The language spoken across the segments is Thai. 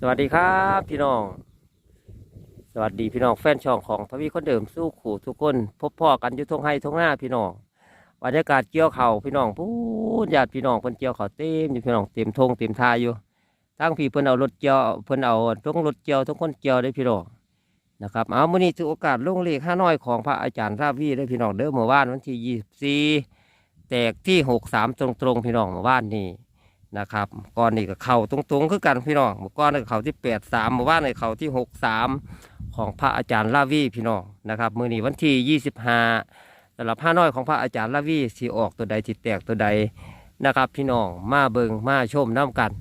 สวัสดีครับพี่น้อง สวัสดีพี่น้องแฟนช่องของทวีคนเดิมสู้ขู่ทุกคน พบพ่อกันอยู่ทงไห้ทงหน้าพี่น้องบรรยากาศเกี่ยวเข่าพี่น้องพูดญาติพี่น้องเพิ่นเกี่ยวเข่าเต็มอยู่พี่น้องเต็มทงเต็มทายอยู่ทั้งพี่เพิ่นเอารถเกี่ยวเพิ่นเอาทั้งรถเกี่ยวทั้งคนเกี่ยวได้พี่น้องนะครับเอามื้อนี้ถือโอกาสลงเลขห้าน้อยของพระอาจารย์ราวีได้พี่น้องเด้อเมื่อวานวันที่ยี่สิบสี่แตกที่หกสามตรงๆพี่น้องเมื่อวานนี้ นะครับก้อนนี่ก็เข่าตรงๆคือกันพี่น้องก้อนนี่ก็เข่าที่แปดสามเมื่านนี่เข่าที่หกสามของพระอาจารย์ลาวีพี่น้องนะครับมือนี้วันที่ยี่สิบห้าสำหรับผ้าน้อยของพระอาจารย์ลาวีสีออกตัวใดที่แตกตัวใดนะครับพี่น้องมาเบิงมาชมน้ำกัน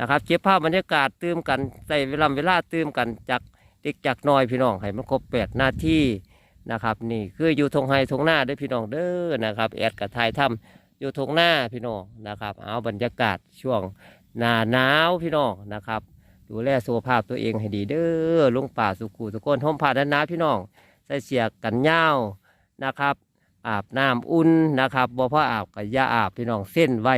นะครับเก็บภาพบรรยากาศตื่มกันใส่เวลาเวลาตื่มกันจากเด็กจากน้อยพี่น้องให้มันครบแปดหน้าที่นะครับนี่คืออยู่ทงไฮทงหน้าด้วยพี่น้องเด้อนะครับแอดกับทายถ้ำ อยู่ทงหน้าพี่น้องนะครับ เอาบรรยากาศช่วงหนาหนาวพี่น้องนะครับ ดูแลสุขภาพตัวเองให้ดีเด้อลุงป่าสุขุทุกคนห้องผ่าด้านหน้าพี่น้องใส่เสียกันยานะครับ อาบน้ำอุ่นนะครับบ่พออาบกับยาอาบพี่น้องเส้นไว้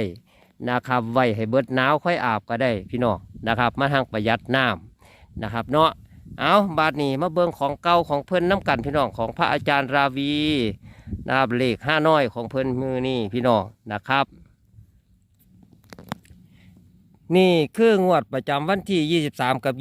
นะครับไว้ให้เบิดหนาวค่อยอาบก็ได้พี่น้องนะครับ มาทางประหยัดน้ำนะครับเนาะเอาบาดนี้มาเบิ่งของเก่าของเพิ่นน้ำกันพี่น้องของพระอาจารย์ราวี นะครับเลขห้าน้อยของเพิ่นมือนี่พี่น้องนะครับ นี่คืองวดประจำวันที่ 23 กับ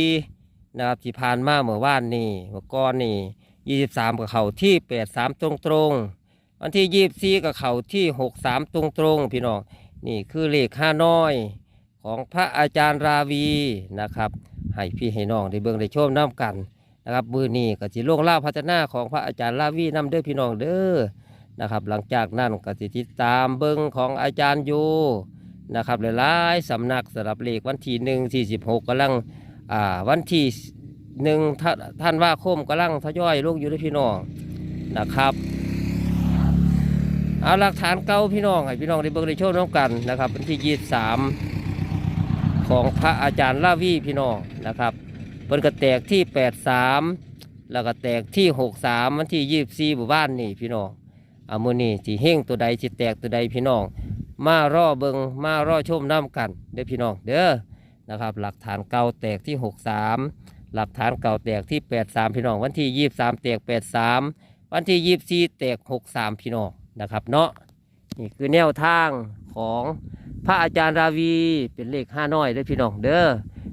24 นะครับที่ผ่านมาเมื่อวานนี่เมื่อก่อนนี่ 23 กับเขาที่ 83 ตรงตรงๆวันที่ 24 กับเขาที่ 63 ตรงตรงๆพี่น้องนี่คือเลขห้าน้อยของพระอาจารย์ราวีนะครับให้พี่ให้น้องได้เบิ่งได้ชมน้ำกัน นะครับมือนี้ก็สิล่วงล่าพัฒนาของพระอาจารย์ลาวีนำเด้อพี่น้องเด้อนะครับ หลังจากนั้นก็สิติดตามเบิ้งของอาจารย์อยู่นะครับหลายๆสำนักสำหรับเลขวันที่หนึ่งที่สิบหกกำลังอ่าวันที่หนึ่งท่านว่าคมกำลังทยอยลงอยู่ด้อพี่น้องนะครับเอาหลักฐานเก่าพี่น้องให้พี่น้องได้เบิ่งได้โชว์น้องกันนะครับวันที่ยี่สามของพระอาจารย์ลาวีพี่น้องนะครับ พิ่นก็แตกที่83แล้วก็แตกที่63วันที่24หมู่บ้านนี่พี่น้องอามือนี้สิเฮงตัวใดสิแตกตัวใดพี่น้อง มารอเบิงมารอชมน้ำกัน เด้อพี่น้องเด้อนะครับ หลักฐานเก่าแตกที่63หลักฐานเก่าแตกที่83พี่น้อง วันที่23แตก83วันที่24แตก63พี่น้องนะครับเนาะนี่คือแนวทางของพระอาจารย์ราวีเป็นเลขห้าน้อยเด้อพี่น้องเด้อ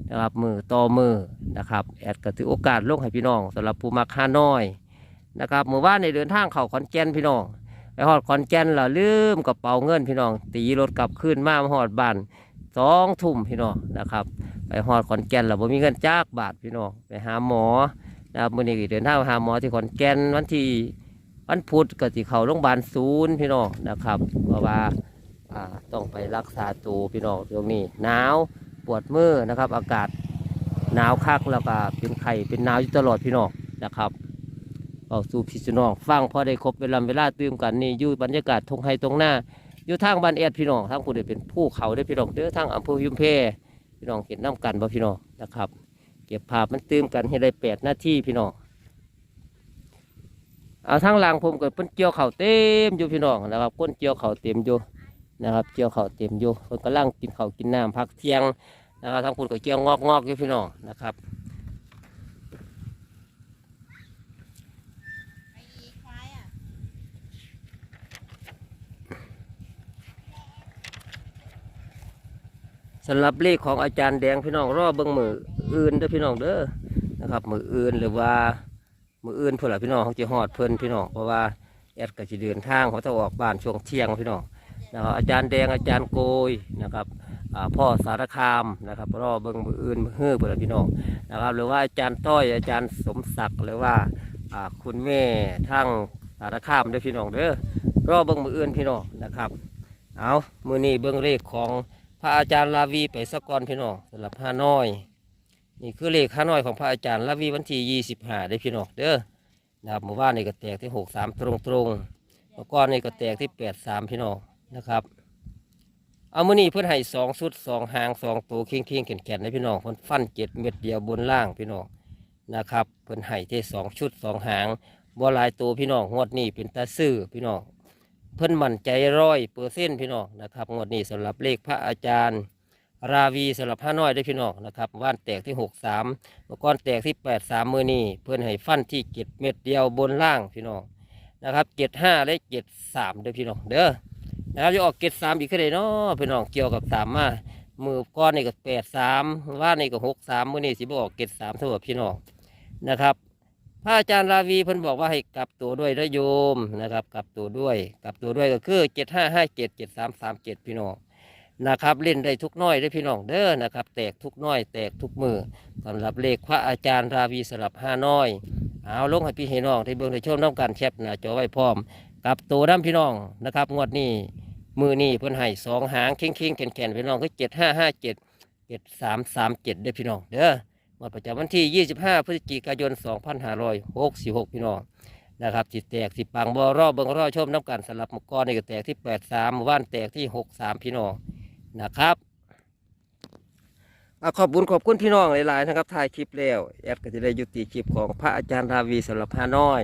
นะครับมือต่อมือ นะครับแอดก็ถือโอกาสลงให้พี่น้องสำหรับผู้มักห้าน้อยนะครับเมื่อวานในเดินทางเข้าขอนแก่นพี่น้องไปหอดขอนแก่นแล้วลืมกระเป๋าเงินพี่น้อง ตีรถกลับขึ้นมามาหอดบ้านสองทุ่มพี่น้องนะครับ ไปหอดขอนแก่นแล้วบ่มีเงินจากบาทพี่น้องไปหาหมอนะครับมื่อนี้เดินทางไปหาหมอที่ขอนแก่นวันที่วันพุธก็สิเข้าโรงพยาบาลศูนย์พี่น้องนะครับ เพราะว่าต้องไปรักษาตัวพี่น้องตรงนี้หนาวปวดมือนะครับ อากาศ หนาวคักแล้วก็เป็นไข้เป็นหนาวอยู่ตลอดพี่น้องนะครับเอาสู่พี่น้องฟังพอได้ครบเวลาเวลาตื่มกันนี่อยู่บรรยากาศทงไฮตรงหน้าอยู่ทางบ้านแอดพี่น้องทางผู้ใดเป็นผู้เขาได้พี่น้องเด้อทางอำเภอยุมเพพี่น้องเห็นน้ำกันบ่พี่น้องนะครับ เก็บภาพมันตื่มกันให้ได้แปดหน้าที่พี่น้องเอาทางหลังผมก็เพิ่นเกี่ยวเข่าเต็มอยู่พี่น้องนะครับก้นเกี่ยวเข่าเต็มอยู่นะครับเกี่ยวเข่าเต็มอยู่เพิ่นกำลังกินเข้ากินน้ำพักเที่ยง นะครับทางปุ่นก็เกี่ยวงอกงอกอยู่พี่น้องนะครับสำหรับเลขของอาจารย์แดงพี่น้องรอเบิ้งมืออื่นเด้อพี่น้องเด้อนะครับ มืออื่นหรือว่ามืออื่นเพื่อนพี่น้องเขาจะหอดเพิ่นพี่น้องเพราะว่าแอดก็จะเดินทางเขาจะออกบ้านช่วงเที่ยงพี่น้องนะครับอาจารย์แดงอาจารย์โกยนะครับ พ่อสารคามนะครับรอเบิ้งมืออื่นมือฮื้อเพื่อนพี่น้องนะครับ หรือว่าอาจารย์ต้อยอาจารย์สมศักดิ์หรือว่าคุณแม่ทั้งสารคามด้อพี่น้องเด้อรอเบิ้งมืออื่นพี่น้องนะครับเอามือนี้เบิ้งเลขของพระอาจารย์ลาวีไปสกก่อนพี่น้องสำหรับห้าน้อย นี่คือเลขห้าน้อยของพระอาจารย์ลาวีวันที่ยี่สิบห้าได้พี่น้องเด้อนะครับเมื่อวานนี่ก็แตกที่หกสามตรงตรงๆเมื่อก่อนนี่ก็แตกที่แปดสามพี่น้องนะครับ เอามือนี้เพื่อนให้สองชุดสองหางสองตัวเคียงเคียงแก่นแก่นนะพี่น้องเพื่อนฟันเจ็ดเม็ดเดียวบนล่างพี่น้องนะครับ เพื่อนให้ที่สองชุดสองหางบัวลายตัวพี่น้องงวดนี้เป็นตาซื่อพี่น้องเพื่อนมั่นใจร้อยเปอร์เซ็นต์พี่น้องนะครับงวดนี้สำหรับเลขพระอาจารย์ ราวีสำหรับห้าน้อยได้พี่น้องนะครับว่านแตกที่หกสามมอก่อนแตกที่แปดสามมือนี่เพื่อนให้ฟันที่เจ็ดเม็ดเดียวบนล่างพี่น้องนะครับเจ็ดห้าและเจ็ดสามเด้อพี่น้องเด้อ นะครับจะออกเจ็ดสามอีกขึ้นเลยเนาะพี่น้องเกี่ยวกับสามมามือก้อนนี่ก็แปดสามว่านนี่ก็หกสามมือนี่สิบออกเจ็ดสามเท่ากับพี่น้องนะครับพระอาจารย์ราวีเพิ่นบอกว่าให้กลับตัวด้วยนะโยมนะครับ กลับตัวด้วย กลับตัวด้วยก็คือเจ็ดห้าห้าเจ็ดเจ็ดสามสามเจ็ดพี่น้องนะครับ เล่นได้ทุกน้อยได้พี่น้องเด้อนะครับ แตกทุกน้อย แตกทุกมือสำหรับเลขพระอาจารย์ราวีสลับห้าน้อย เอาลงให้พี่ให้น้องที่เบิ่งในช่วงน้ำการแคปหน้าจอไว้พร้อม กลับตัวน้ำพี่น้องนะครับ งวดนี้มือนี้เพิ่นให้สองหางเข่งเข่งๆแข็งแข็งๆพี่น้องคือเจ็ดห้าห้าเจ็ดเจ็ดสามสามเจ็ดได้อพี่น้องเด้อวันประจำวันที่25พฤศจิกายน2566พี่น้องนะครับจิตแตกสิปังบอรอบเบิงรอชมน้ำกันสลับมกกรนี่ก็แตกที่83ว่านแตกที่63พี่น้องนะครับ อขอบคุญขอบคุณพี่น้องหลายๆนะครับถ่ายคลิปแล้วแอดก็จะได้ยุติคลิปของพระอาจารย์ราวีสำหรับพาน้อย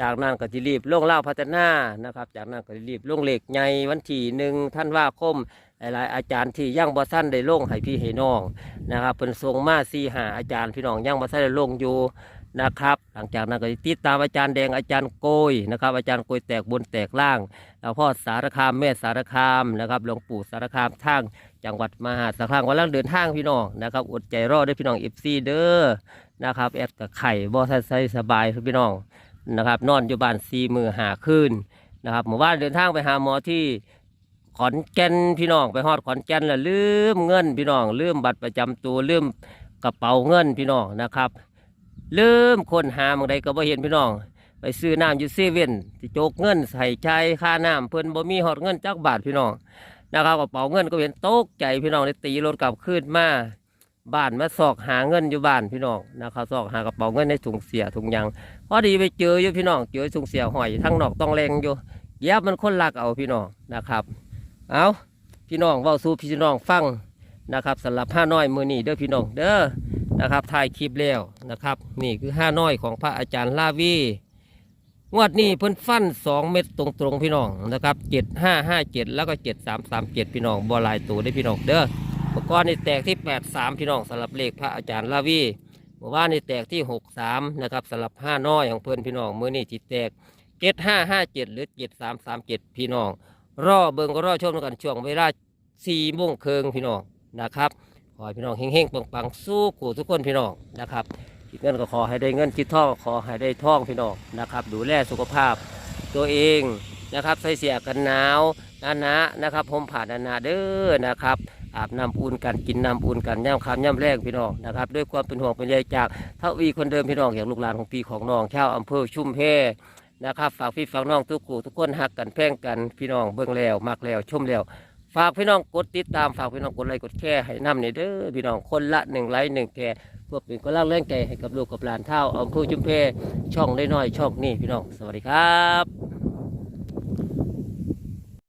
จากนั้นก็จะรีบล่งเล่าพัฒนานะครับ จากนั้นก็จะรีบล่งเหล็กใหญ่วันที่หนึ่งท่านว่าคมหลายๆอาจารย์ที่ย่างบอสั้นได้ล่งให้พี่ให้น้องนะครับเป็นทรงมาซีหาอาจารย์พี่น้องยังมาใส่ลงอยู่ นะครับ หลังจากนั้นก็ติดตามอาจารย์แดงอาจารย์โกยนะครับ อาจารย์โกยแตกบนแตกล่างแล้วพ่อสารคามแม่สารคามนะครับหลวงปู่สารคามทางจังหวัดมหาสารคามวันลังเดินทางพี่น้องนะครับอดใจรอด้วยพี่น้องเอฟซีเด้อนะครับแอดกับไข่บอสใส่สบายพี่น้องนะครับนอนอยู่บ้านซีมือหาคืนนะครับหมู่บ้านเดินทางไปหาหมอที่ขอนแก่นพี่น้องไปฮอดขอนแก่นแล้วลืมเงินพี่น้องลืมบัตรประจำตัวลืมกระเป๋าเงินพี่น้องนะครับ ลืมคนหาบางใดก็บ่เห็นพี่น้อง ไปซื้อน้ำอยู่เซเว่นที่โจกเงินใส่ใจค่าน้ำเพิ่นบ่มีฮอดเงินจักบาทพี่น้องนะครับกระเป๋าเงินก็เห็นตกใจพี่น้องเลยตีรถกลับคืนมาบ้านมาสอกหาเงินอยู่บ้านพี่น้องนะครับสอกหากระเป๋าเงินในถุงเสียถุงยางพอดีไปเจออยู่พี่น้องเจอถุงเสียหอยทั้งนอกต้องแรงอยู่เย็บมันคนลักเอาพี่น้องนะครับ เอาพี่น้องเว้าสู่พี่น้องฟังนะครับสำหรับห้าน้อยมือนี่เด้อพี่น้องเด้อ นะครับถ่ายคลิปแล้วนะครับ นี่คือห้าน้อยของพระอาจารย์ลาวีงวดนี้เพิ่นฟันสองเม็ดตรงๆพี่น้องนะครับเจ็ดห้าห้าเจ็ดแล้วก็เจ็ดสามสามเจ็ดพี่น้องบอลายตัวได้พี่น้องเด้อเมื่อก่อนนี่แตกที่แปดสามพี่น้องสำหรับเลขพระอาจารย์ลาวีเมื่อวานนี่แตกที่หกสามนะครับสำหรับห้าน้อยของเพิ่อนพี่น้องเมื่อนี่จิตแตกเจ็ดห้าห้าเจ็ดหรือเจ็ดสามสามเจ็ดพี่น้องรอเบิงก็รอชมกันช่วงเวลาสี่โมงเครึ่งพี่น้องนะครับ ขอให้พี่น้องเฮงๆปังๆสู้กูทุกคนพี่น้องนะครับคิดเงินก็ขอให้ได้เงินคิดท่องขอให้ได้ท่องพี่น้องนะครับ ดูแลสุขภาพตัวเองนะครับใส่เสียกันหนาวนานะนะครับผมผ่านนานาเด้อนะครับอาบน้ำอุ่นกันกินน้ำอุ่นกันย่ำคำย่ำแรงพี่น้องนะครับด้วยความเป็นห่วงเป็นใยจากเทวีคนเดิมพี่น้องอย่างลูกหลานของพี่ของน้องชาวอำเภอชุมแพนะครับฝากพี่ฝากน้องทุกคู่ทุกคนหักกันแพ่งกันพี่น้องเบิ่งแล้วมักแล้วชุ่มแล้ว ฝากพี่น้องกดติดตามฝากพี่น้องกดไลค์กดแชร์ให้นำในเด้อพี่น้องคนละหนึ่งไลค์หนึ่งแชร์เพื่อเป็นกำลังแรงใจให้กับลูกกับหลานเท่าอำเภอจุมเพช่องน้อยๆช่องนี้พี่น้องสวัสดีครับ